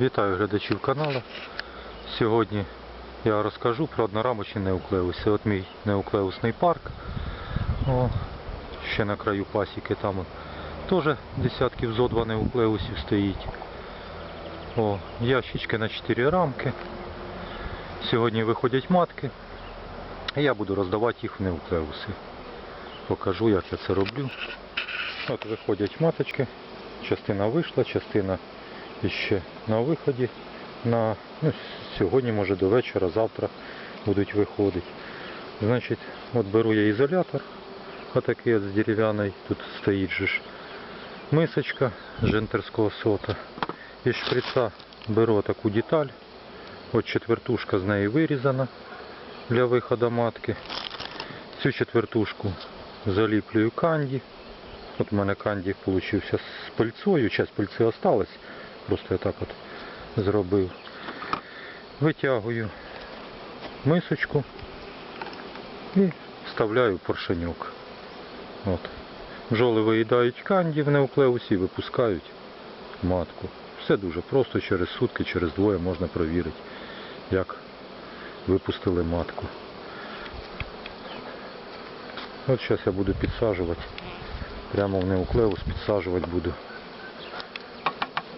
Вітаю глядачів каналу. Сьогодні я розкажу про однорамочні неуклеуси. От мій неуклеусний парк. О, ще на краю пасіки там теж десятків зо два неуклеусів стоїть. О, ящички на 4 рамки. Сьогодні виходять матки. Я буду роздавати їх в неуклеуси. Покажу, як я це роблю. От виходять маточки. Частина вийшла, частина ще на виході. На, ну, сьогодні, може до вечора, завтра будуть виходити. Значить, от беру я ізолятор, отакий от з дерев'яний, тут стоїть же ж мисочка жентерського сота. Із шприца беру таку деталь, от четвертушка з неї вирізана для виходу матки. Цю четвертушку заліплюю канді. От у мене канді получився з пильцою, часть пильці осталась. Просто я так от зробив. Витягую мисочку і вставляю поршеньок. От. Бджоли виїдають канді в неуклеусі і випускають матку. Все дуже просто, через сутки, через двоє можна провірити, як випустили матку. От зараз я буду підсаджувати. Прямо в неуклеус підсаджувати буду.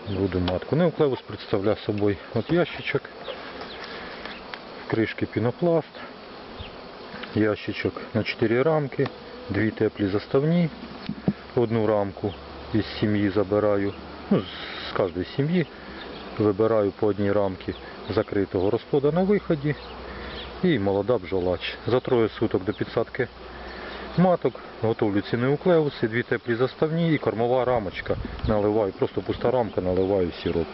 Буду матку. Неуклеус представляє собою от ящичок, кришки пінопласт, ящичок на 4 рамки, дві теплі заставні, одну рамку із сім'ї забираю, ну, з- кожної сім'ї. Вибираю по одній рамці закритого розплода на виході. І молода бджолач. За троє суток до підсадки маток, готовлю ці неуклеуси, дві теплі заставні і кормова рамочка. Наливаю, просто пуста рамка, наливаю сироп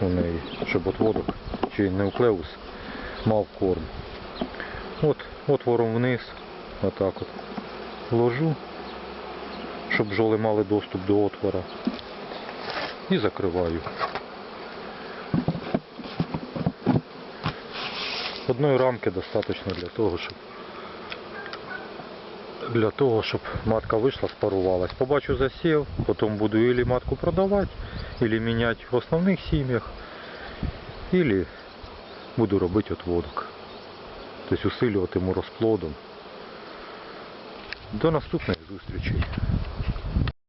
у неї, щоб отводок чи неуклеус мав корм. От отвором вниз, отак от. Ложу, щоб бджоли мали доступ до отвора. І закриваю. Одної рамки достатньо для того, щоб для того, щоб матка вийшла, спарувалась. Побачу засів, потім буду или матку продавати, или міняти в основних сім'ях, или буду робити отводок. Тобто усилювати йому розплодом. До наступних зустрічей.